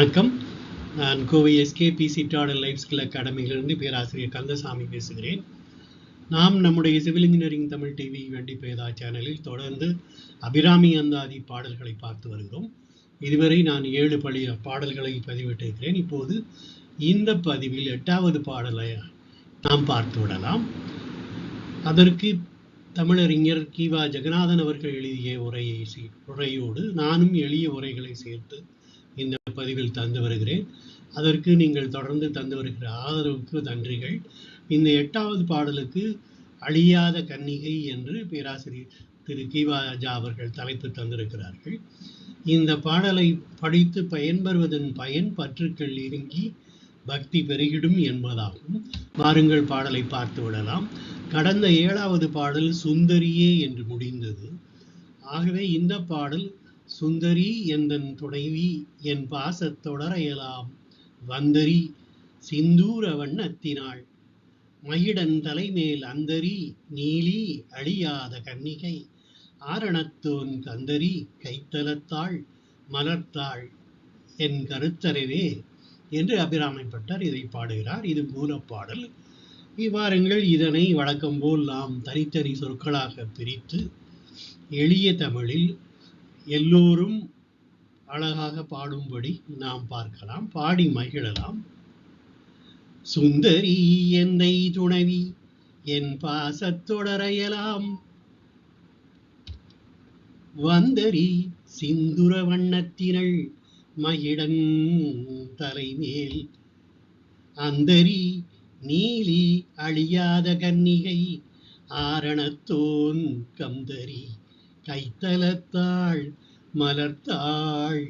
வணக்கம். நான் Kovai SKPC total life skill அகாடமியிலிருந்து பேராசிரியர் கந்தசாமி பேசுகிறேன். நாம் நம்முடைய சிவில் இன்ஜினியரிங் தமிழ் டிவி வெண்டி பேதா சேனலில் தொடர்ந்து அபிராமி அந்தாதி பாடல்களை பார்த்து வருகிறோம். இதுவரை நான் ஏழு பழி பாடல்களை பதிவிட்டிருக்கிறேன். இப்போது இந்த பதிவில் எட்டாவது பாடலை நாம் பார்த்து விடலாம். அதற்கு தமிழறிஞர் கீவா ஜெகநாதன் அவர்கள் எழுதிய உரையை உரையோடு நானும் எளிய உரைகளை சேர்த்து இந்த பதிவில் தந்து வருகிறேன். அதற்கு நீங்கள் தொடர்ந்து தந்து வருகிற ஆதரவுக்கு நன்றிகள். இந்த எட்டாவது பாடலுக்கு அழியாத கன்னிகை என்று பேராசிரியர் திரு கீவாஜா அவர்கள் தலைப்பு தந்திருக்கிறார்கள். இந்த பாடலை படித்து பயன்பெறுவதன் பயன் பற்றுக்கள் இறங்கி பக்தி பெருகிடும் என்பதாகும். வாருங்கள் பாடலை பார்த்து விடலாம். கடந்த ஏழாவது பாடல் சுந்தரியே என்று முடிந்தது. ஆகவே இந்த பாடல் சுந்தரி எந்தன் துணைவி என் பாசத் தொடர இயலாம் வந்தரி சிந்தூர வண்ணத்தினாள். மகிடன் தலைமேல் அந்தரி நீலி அழியாத கன்னிகை ஆரணத்தோன் கந்தரி கைத்தலத்தாள் மலர்த்தாள் என் கருத்தரவே என்று அபிராமைப்பட்டார் இதை பாடுகிறார். இது மூலப்பாடல். இவ்வாறுங்கள் இதனை வழக்கம் போல் நாம் தனித்தனி சொற்களாக பிரித்து எளிய தமிழில் எல்லோரும் அழகாக பாடும்படி நாம் பார்க்கலாம் பாடி மகிழலாம். சுந்தரி என்னை துணைவி என் பாசத்தொடரையலாம் வந்தரி சிந்துர வண்ணத்தினள் மகிடன் தலைமேல். அந்தரி நீலி அழியாத கன்னிகை ஆரணத்தோன் கந்தரி கைத்தலத்தாள் மலர்த்தாள்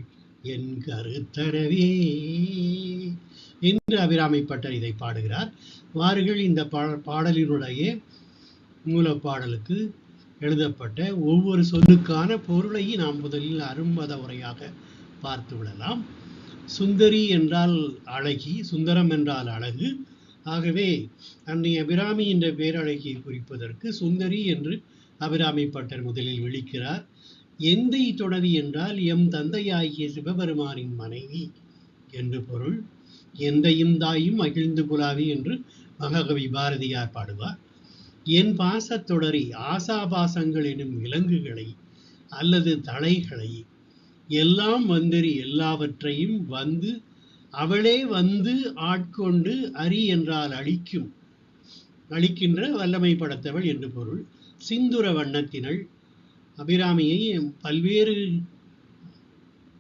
என் கருத்தரவே. என்று அபிராமிப்பட்டர் இதை பாடுகிறார். வாருகள் இந்த பாடலினுடைய மூலப்பாடலுக்கு எழுதப்பட்ட ஒவ்வொரு சொல்லுக்கான பொருளை நாம் முதலில் அரும்பத உரையாக பார்த்து விடலாம். சுந்தரி என்றால் அழகி சுந்தரம் என்றால் அழகு ஆகவே அன்னை அபிராமி என்ற பேரழகியை குறிப்பதற்கு சுந்தரி என்று அபிராமி பட்டர் முதலில் விழிக்கிறார். எந்தை தொடவி என்றால் எம் தந்தையாகிய சிவபெருமானின் மனைவி என்று பொருள். எந்தையும் தாயும் மகிழ்ந்து புலாவி என்று மகாகவி பாரதியார் பாடுவார். என் பாசத் தொடரி ஆசாபாசங்கள் எனும் விலங்குகளை அல்லது தலைகளை எல்லாம் வந்தறி எல்லாவற்றையும் வந்து அவளே வந்து ஆட்கொண்டு அரி என்றால் அழிக்கும். அழிக்கின்ற வல்லமை படைத்தவள் என்று பொருள். சிந்துர வண்ணத்தினள். அபிராமியை பல்வேறு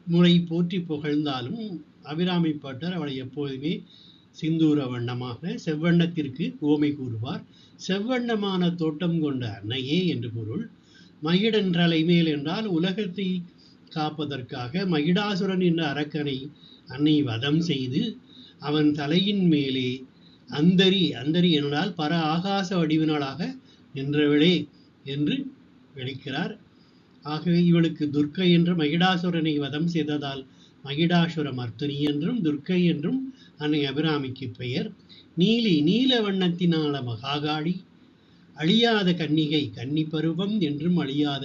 முறை போற்றி புகழ்ந்தாலும் அபிராமி பட்டர் அவளை எப்போதுமே சிந்தூர வண்ணமாக செவ்வண்ணத்திற்கு ஓமை கூறுவார். செவ்வண்ணமான தோட்டம் கொண்ட அன்னையே என்று பொருள். மகிடன் தலைமேல் என்றால் உலகத்தை காப்பதற்காக மகிடாசுரன் என்ற அரக்கனை அன்னை வதம் செய்து அவன் தலையின் மேலே அந்தரி அந்தரி என்றால் பர ஆகாச வடிவினாளாக நின்றவளே என்று விളിக்கிறார் ஆகவே இவளுக்கு துர்க்கை என்று மகிடாசுரனை வதம் செய்ததால் மகிடாசுர மர்த்தினி என்றும் துர்க்கை என்றும் அன்னை அபிராமிக்கு பெயர். நீலி நீல வண்ணத்தினால மகாகாளி அழியாத கன்னிகை கன்னி பருவம் என்றும் அழியாத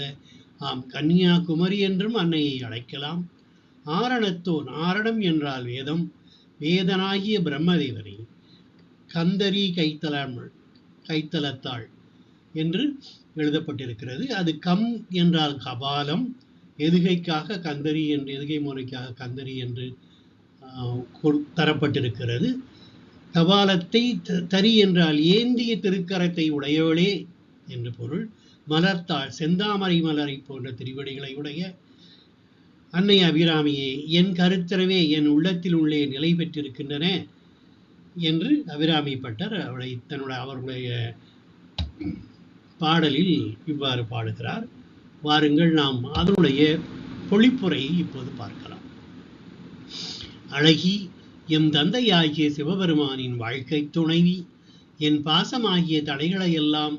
ஆம் கன்னியாகுமரி என்றும் அன்னையை அழைக்கலாம். ஆரணத்தோன் ஆரணம் என்றால் வேதம். வேதனாகிய பிரம்மதேவனை கந்தரி கைத்தலாமல் கைத்தலத்தாள் என்று எழுதப்பட்டிருக்கிறது. அது கம் என்றால் கபாலம் எதுகைக்காக கந்தரி என்று எதுகை முறைக்காக கந்தரி என்று ஆஹ், தரப்பட்டிருக்கிறது. கபாலத்தை த- தரி என்றால் ஏந்திய திருக்கரத்தை உடையவளே என்று பொருள். மலர்த்தாள் செந்தாமரை மலரை போன்ற திருவடிகளை உடைய அன்னை அபிராமியே என் கருத்தரவே என் உள்ளத்தில் உள்ளே நிலை பெற்றிருக்கின்றன என்று அபிராமி பட்டர் அவளை தன்னுடைய அவருடைய பாடலில் இவ்வாறு பாடுகிறார். வாருங்கள் நாம் அதனுடைய பொழிப்புரையை இப்போது பார்க்கலாம். அழகி எம் தந்தையாகிய சிவபெருமானின் வாழ்க்கை துணைவி என் பாசமாகிய தடைகளை எல்லாம்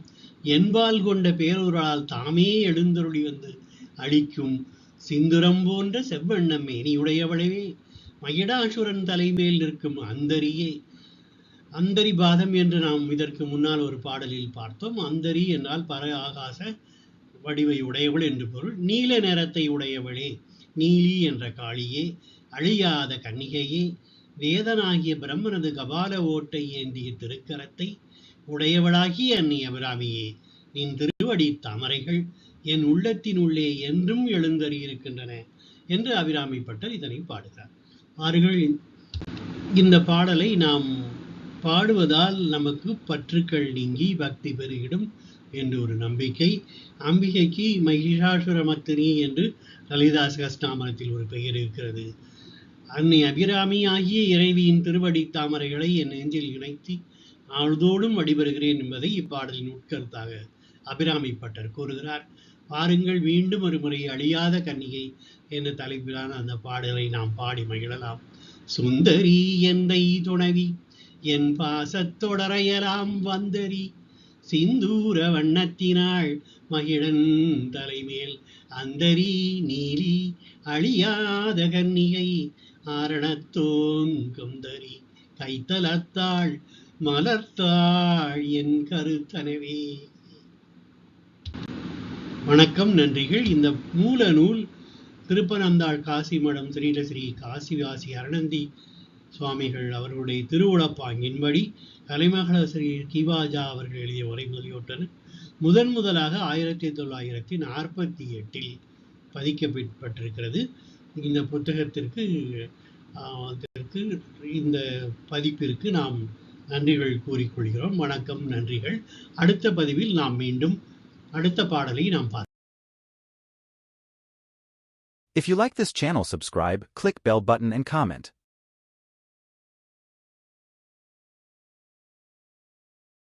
என்பால் கொண்ட பேரூரால் தாமே எழுந்தருளி வந்து அழிக்கும் சிந்துரம் போன்ற செவ்வண்ணம் மேனியுடையவளவே மயிடாசுரன் தலைமேல் இருக்கும் அந்தரியே அந்தரி பாதம் என்று நாம் இதற்கு முன்னால் ஒரு பாடலில் பார்த்தோம். அந்தரி என்றால் பர ஆகாச வடிவை உடையவள் என்று பொருள். நீல நிறத்தை உடையவளே நீலி என்ற காளியே அழியாத கன்னிகையே வேதனாகிய பிரம்மனது கபால ஓட்டை ஏந்திய திருக்கரத்தை உடையவளாகிய அன்னி அபிராமியே நின் திருவடி தாமரைகள் என் உள்ளத்தின் உள்ளே என்றும் எழுந்தறியிருக்கின்றன என்று அபிராமி பட்டர் இதனை பாடுகிறார். ஆறுகள் இந்த பாடலை நாம் பாடுவதால் நமக்கு பற்றுக்கள் நீங்கி பக்தி பெருகிடும் என்று ஒரு நம்பிக்கை. அம்பிகைக்கு மகிஷாசுரமர்த்தினி என்று லலிதா கஷ்டாமரத்தில் ஒரு பெயர் இருக்கிறது. அன்னை அபிராமி ஆகிய இறைவியின் திருவடி தாமரைகளை என் நெஞ்சில் இணைத்து அழுதோடும் வழிபெறுகிறேன் என்பதை இப்பாடலின் உட்கருத்தாக அபிராமி பட்டர் கூறுகிறார். பாருங்கள் மீண்டும் ஒரு முறை அழியாத கன்னிகை என்ற தலைப்பிலான அந்த பாடலை நாம் பாடி மகிழலாம். சுந்தரி எந்தை துணவி? என் பாசத்தொடரையலாம் வந்தரி. சிந்தூர வண்ணத்தினாள் மகிழன் தலைமேல் அந்தரி. நீலி அழியாத கன்னிகை ஆரணத்தோங்கும் தரி. கைத்தலத்தாள் மலர்த்தாள் என் கருத்தனவே வணக்கம் நன்றிகள். இந்த மூல நூல் திருப்பனந்தாள் காசி மடம் ஸ்ரீல ஸ்ரீ காசிவாசி அருணந்தி சுவாமிகள் அவர்களுடைய திருவுளப்பாங்கின்படி கலைமகள ஸ்ரீ கிவாஜா அவர்கள் எழுதிய உரை முதலியோட்டன. முதன் முதலாக ஆயிரத்தி தொள்ளாயிரத்தி நாற்பத்தி எட்டில் பதிக்கப்பட்டிருக்கிறது. இந்த புத்தகத்திற்கு இந்த பதிப்பிற்கு நாம் நன்றிகள் கூறிக்கொள்கிறோம் வணக்கம் நன்றிகள் அடுத்த பதிவில் நாம் மீண்டும் அடுத்த பாடலை நாம் பார்ப்போம் If you like this channel subscribe, click bell button and comment.